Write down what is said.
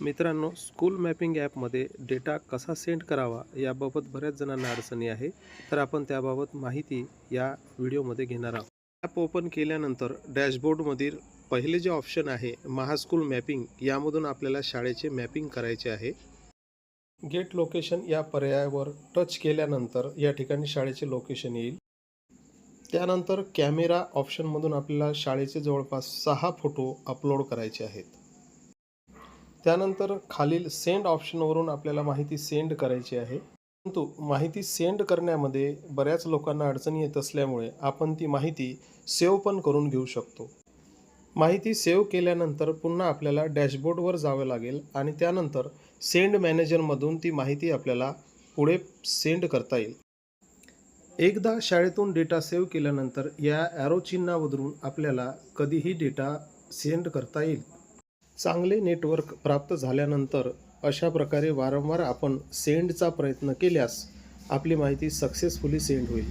मित्रांनो school mapping ॲपमध्ये data कसा सेंड करावा याबाबत बऱ्याच जणांना अडचणी आहे. तर आपण त्याबाबत माहिती या व्हिडिओमध्ये घेणार आहोत. ॲप ओपन केल्यानंतर डॅशबोर्डमधील पहिले जे ऑप्शन आहे महास्कूल मॅपिंग यामधून आपल्याला शाळेचे मॅपिंग करायचे आहे. गेट लोकेशन या पर्यायावर टच केल्यानंतर या ठिकाणी शाळेचे लोकेशन येईल. त्यानंतर कॅमेरा ऑप्शनमधून आपल्याला शाळेचे जवळपास सहा फोटो अपलोड करायचे आहेत. त्यानंतर खालील सेंड ऑप्शनवरून आपल्याला माहिती सेंड करायची आहे. परंतु माहिती सेंड करण्यामध्ये बऱ्याच लोकांना अडचणी येत असल्यामुळे आपण ती माहिती सेव्ह पण करून घेऊ शकतो. माहिती सेव्ह केल्यानंतर पुन्हा आपल्याला डॅशबोर्डवर जावं लागेल आणि त्यानंतर सेंड मॅनेजरमधून ती माहिती आपल्याला पुढे सेंड करता येईल. एकदा शाळेतून डेटा सेव्ह केल्यानंतर या ॲरो चिन्हावरून आपल्याला कधीही डेटा सेंड करता येईल. चांगले नेटवर्क प्राप्त झाल्यानंतर अशा प्रकारे वारंवार आपण सेंडचा प्रयत्न केल्यास आपली माहिती सक्सेसफुली सेंड होईल.